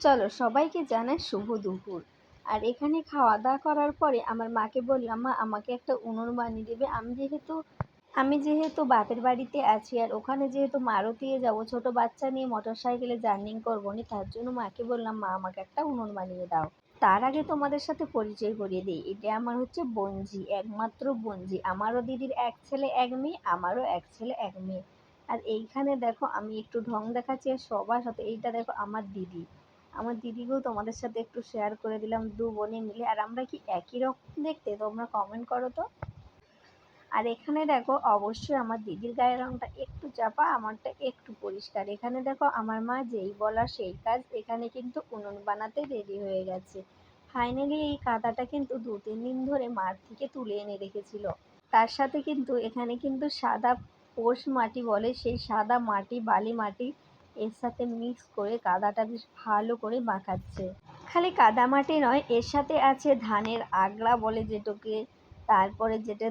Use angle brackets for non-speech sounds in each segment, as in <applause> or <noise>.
চলো সবাইকে জানাই শুভ দুপুর। আর এখানে খাওয়া দাওয়া করার পরে আমার মাকে বললাম, মা, আমাকে একটা উনুন বানিয়ে দেবে। আমি যেহেতু আমি যেহেতু বাপের বাড়িতে আছি আর ওখানে যেহেতু মারুতিয়ে যাব, ছোট বাচ্চা নিয়ে মোটর সাইকেলে জার্নিং করব নি, তার জন্য মাকে বললাম, মা, আমাকে একটা উনুন বানিয়ে দাও। তার আগে তোমাদের সাথে পরিচয় করিয়ে দিই। এটা আমার হচ্ছে বঞ্জি একমাত্র বঞ্জি আমারও দিদির এক ছেলে, এক মেয়ে, আমারও এক ছেলে, এক মেয়ে। আর এইখানে দেখো, আমি একটু ঢং দেখাচ্ছি আর সবার সাথে। এইটা দেখো, আমার দিদি। আমার দিদিকেও তোমাদের সাথে একটু শেয়ার করে দিলাম, দু বোনে মিলে। আর আমরা কি একই রকম দেখতে? তোমরা কমেন্ট করো তো। আর এখানে দেখো, অবশ্যই আমার দিদির গায়ের রঙটা একটু চাপা, আমারটা একটু পরিষ্কার। এখানে দেখো, আমার মা যেই বলা সেই কাজ, এখানে কিন্তু উনুন বানাতে রেডি হয়ে গেছে। ফাইনালি এই কাদাটা কিন্তু দু তিন দিন ধরে মাঠ থেকে তুলে এনে রেখেছিল। তার সাথে কিন্তু এখানে কিন্তু সাদা পোষ মাটি বলে, সেই সাদা মাটি, বালি মাটি এর সাথে মিক্স করে কাদাটা বেশ ভালো করে মাখাচ্ছে। খালি কাদা মাটি নয়, এর সাথে আছে ধানের আগড়া বলে যেটাকে, তারপরে যেটা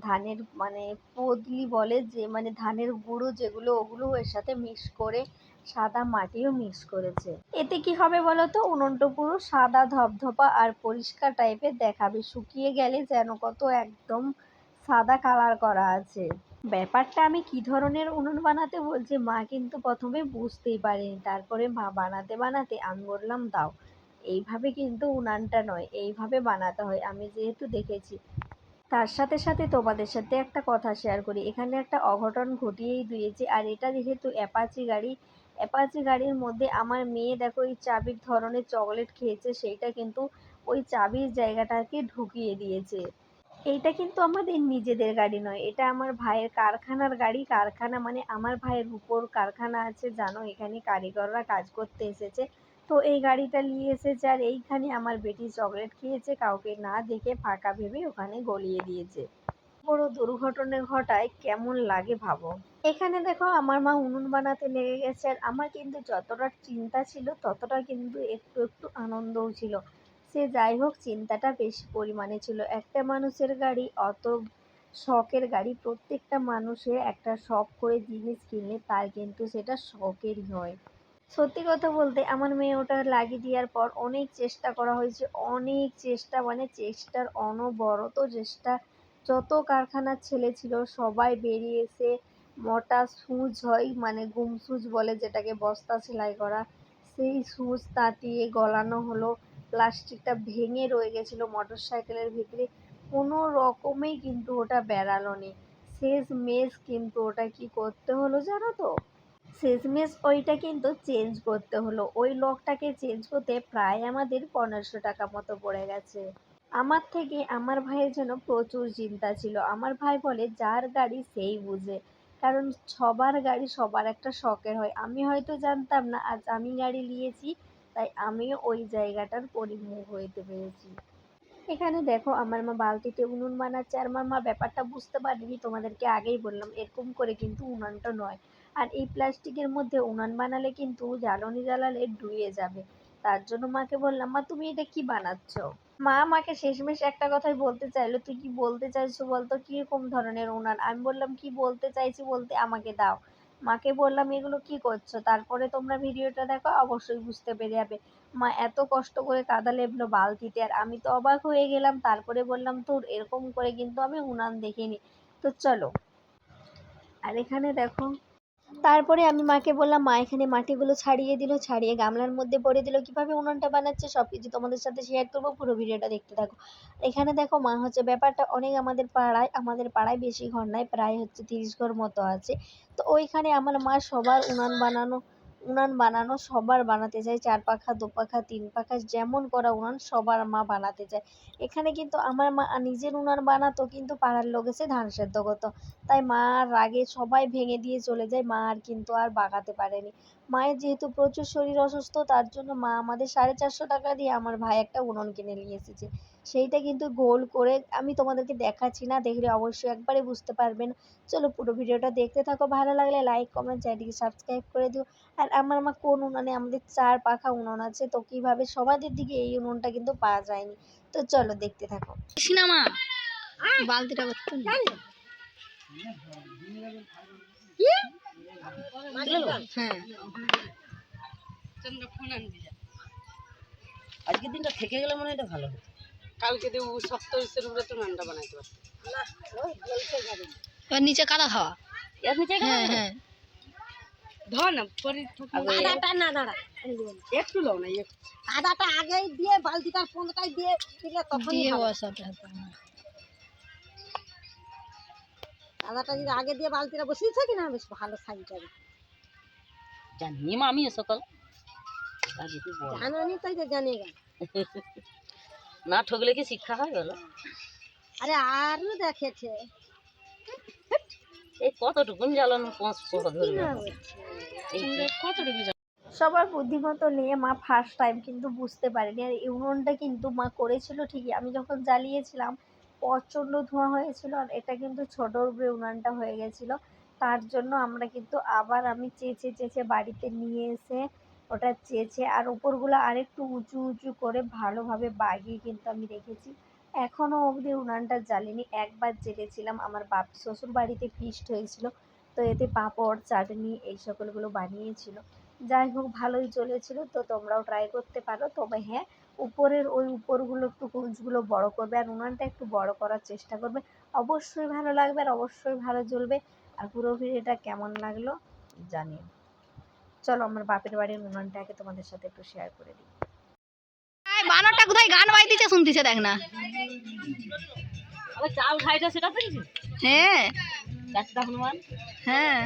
ধানের মানে পদলি বলে যে মানে ধানের গুঁড়ো যেগুলো, ওগুলো এর সাথে মিক্স করে সাদা মাটিও মিক্স করেছে। এতে কি হবে বলো তো পুরো সাদা ধপধপা আর পরিষ্কার টাইপের দেখাবে। শুকিয়ে গেলে যেন কত একদম সাদা কালার করা আছে। ব্যাপারটা আমি কি ধরনের উনুন বানাতে বলছি? মা কিন্তু প্রথমে বুঝতেই পারেনি। তারপরে মা বানাতে বানাতে আমি বললাম, দাও। এইভাবে কিন্তু উনানটা নয়, এইভাবে বানাতে হয়। আমি যেহেতু দেখেছি, তার সাথে সাথে তোমাদের সাথে একটা কথা শেয়ার করি। এখানে একটা অঘটন ঘটিয়েই দিয়েছে, আর এটা যেহেতু অ্যাপাচি গাড়ি অ্যাপাচি গাড়ির মধ্যে আমার মেয়ে দেখো, এই চাবির ধরনের চকলেট খেয়েছে, সেইটা কিন্তু ওই চাবির জায়গাটাকে ঢুকিয়ে দিয়েছে। এইটা কিন্তু আমাদের নিজেদের গাড়ি নয়। এটা আমার ভাইয়ের কারখানার গাড়ি। কারখানা মানে আমার ভাইয়ের উপর কারখানা আছে, জানো? এখানে কারিগররা কাজ করতে এসেছে। তো এই গাড়িটা নিয়ে এসেছে আর এইখানে আমার বেটি চকলেট খেয়েছে, কাউকে না দেখে ফাঁকা ভেবে ওখানে গলিয়ে দিয়েছে। বড় দুর্ঘটনা ঘটায়, কেমন লাগে ভাবো? এখানে দেখো, আমার মা উনুন বানাতে লেগে গেছে আর আমার কিন্তু যতটা চিন্তা ছিল, ততটা কিন্তু একটু একটু আনন্দও ছিল। সে যাই হোক, চিন্তাটা বেশি পরিমাণে ছিল। একটা মানুষের গাড়ি, অত শখের গাড়ি, প্রত্যেকটা মানুষের একটা শখ করে জিনিস কিনলে তার কিন্তু সেটা শখেরই হয়। সত্যি কথা বলতে, আমার মেয়ে ওটা লাগিয়ে দেওয়ার পর অনেক চেষ্টা করা হয়েছে, অনেক চেষ্টা মানে চেষ্টার অনবরত চেষ্টা। যত কারখানার ছেলে ছিল, সবাই বেরিয়ে এসে মোটা সূচ হয় মানে গুম সূচ বলে যেটাকে বস্তা সেলাই করা। সেই সূচ তাঁতিয়ে গলানো হলো। প্লাস্টিকটা ভেঙে রয়ে গেছিল মোটর সাইকেলের ভিতরে, কোনো রকমেই কিন্তু ওটা বেরালো নি। শেষ মেশ কিন্তু ওটা কি করতে হলো জানো তো? শেষমেশ ওইটা কিন্তু চেঞ্জ করতে হলো। ওই লকটাকে চেঞ্জ করতে প্রায় আমাদের পনেরোশো টাকা মতো পড়ে গেছে। আমার থেকে আমার ভাইয়ের জন্য প্রচুর চিন্তা ছিল। আমার ভাই বলে, যার গাড়ি সেই বুঝে। কারণ সবার গাড়ি সবার একটা শখের হয়। আমি হয়তো জানতাম না, আজ আমি গাড়ি নিয়েছি তাই আমিও ওই জায়গাটার পরিমুখ হইতে পেরেছি। এখানে দেখো, আমার মা বালতিতে উনুন বানাচ্ছে, আর আমার মা ব্যাপারটা বুঝতে পারেনি, তোমাদেরকে আগেই বললাম, এরকম করে কিন্তু উনানটা নয়। আর এই প্লাস্টিকের মধ্যে উনান বানালে কিন্তু জ্বালানি জ্বালালে ডুয়ে যাবে। তার জন্য মাকে বললাম, মা, তুমি এটা কি বানাচ্ছ? মা আমাকে শেষমেশ একটা কথাই বলতে চাইলো, তুই কি বলতে চাইছো বলতো? কীরকম ধরনের উনান? আমি বললাম, কি বলতে চাইছি বলতে আমাকে দাও। মাকে বললাম, এগুলো কি করছ? তারপরে তোমরা ভিডিওটা দেখো, অবশ্যই বুঝতে পেরে যাবে। মা এত কষ্ট করে কাদা লেপলো বালতিতে, আর আমি তো অবাক হয়ে গেলাম। তারপরে বললাম তোর এরকম করে কিন্তু আমি উনান দেখিনি। তো চলো। আর এখানে দেখো তারপরে আমি মাকে বললাম, মা, এখানে মাটিগুলো ছাড়িয়ে দিল, ছাড়িয়ে গামলার মধ্যে ভরে দিল। কীভাবে উনুনটা বানাচ্ছে সব কিছু তোমাদের সাথে শেয়ার করব, পুরো ভিডিওটা দেখতে থাকো। এখানে দেখো, মা, হচ্ছে ব্যাপারটা অনেক আমাদের পাড়ায় আমাদের পাড়ায় বেশি ঘর নাই, প্রায় হচ্ছে তিরিশ ঘর মতো আছে। তো ওইখানে আমার মা সবার উনান বানানো উনান বানানো, সবার বানাতে চায়। চার পাখা, দু পাখা, তিন পাখা, যেমন করা উনান সবার মা বানাতে চায়। এখানে কিন্তু আমার মা নিজের উনান বানাতো, কিন্তু পাড়ার লোক এসে ধান সেদ্ধ করতো। তাই মা রাগে সবাই ভেঙে দিয়ে চলে যায়, মা আর কিন্তু আর বাগাতে পারেনি। মায়ের যেহেতু প্রচুর শরীর অসুস্থ, তার জন্য মা আমাদের সাড়ে চারশো টাকা দিয়ে আমার ভাই একটা উনুন কিনে নিয়ে এসেছে। সেইটা কিন্তু গোল করে আমি তোমাদেরকে দেখাচ্ছি না দেখলে অবশ্যই একবারে বুঝতে পারবেন। চলো পুরো ভিডিওটা দেখতে থাকো ভালো লাগলে লাইক কমেন্ট চ্যানেলটিকে সাবস্ক্রাইব করে দিও। আর আমার মা কোন উনানে আমাদের চার পাখা উনুন আছে তো কীভাবে সবাদের দিকে এই উনুনটা কিন্তু পাওয়া যায়নি। তো চলো দেখতে থাকো। সিনেমা! বালতিটা করতে হ্যাঁ। আজকের দিনটা থেকে গেলে মনে হয় এটা ভালো হতো। কালকে দেবো সপ্তাহ ইসের উপরে তো নানটা বানাইতে পারতো। এবার নিচে কাদা খাওয়া এর নিচে হ্যাঁ হ্যাঁ। ধর না পরে আগে না দাঁড়া একটু লো না একটু। আদাটা আগেই দিয়ে বালতিটার পনেরোটাই দিয়ে দিলে তখন দিয়ে বসাতে হবে। আদাটা যদি আগে দিয়ে বালতিটা বসিয়েছে কিনা বেশ ভালো সাইজ হবে। জানি মা আমি সকাল। আজ একটু বল। জানো নি তাই তো জানে গেল <laughs> না ঠকলে কি শিক্ষা হয় বলো? আরে আরও দেখেছে। এই কতটুকুন জ্বালানো পাঁচ ধরবে কতটুকু সবার বুদ্ধিমতো নিয়ে মা ফার্স্ট টাইম কিন্তু বুঝতে পারেনি। আর এই কিন্তু মা করেছিল ঠিকই। আমি যখন জ্বালিয়েছিলাম প্রচণ্ড ধোঁয়া হয়েছিল আর এটা কিন্তু ছোটোর উপরে উনানটা হয়ে গেছিল। তার জন্য আমরা কিন্তু আবার আমি চেঁচে চেঁচে বাড়িতে নিয়ে এসে ওটা চেয়েছে আর উপরগুলো আরেকটু উঁচু উঁচু করে ভালোভাবে বাগিয়ে কিন্তু আমি রেখেছি। এখনও অবধি উনানটা জ্বালিনি। একবার জেলেছিলাম। আমার বাপ শ্বশুর বাড়িতে ফিস্ট হয়েছিল। তো এতে পাঁপড়, চাটনি এই সকলগুলো বানিয়েছিল। যাই হোক, ভালোই চলেছিল। তো তোমরাও ট্রাই করতে পারো। তবে হ্যাঁ উপরের ওই উপরগুলো একটু কুঁচগুলো বড় করবে আর উনানটা একটু বড় করার চেষ্টা করবে। অবশ্যই ভালো লাগবে আর অবশ্যই ভালো জ্বলবে। আর পুরো ভিডিওটা কেমন লাগল জানিও। চলো আমার বাপের বাড়ির উনানটাকে তোমাদের সাথে একটু শেয়ার করে দিই। এই বানরটা কোথায়? গান বাইতেছে শুনতেছে দেখ না। চাল খাইটা সেটা হ্যাঁ। হ্যাঁ।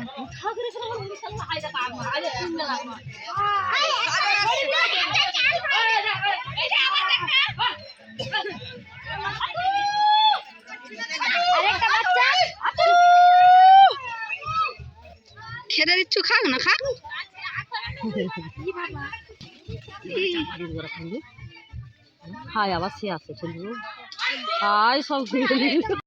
খেতে দিচ্ছ খাক না খাক? হাই আবার সে আছে চলবো হাই সব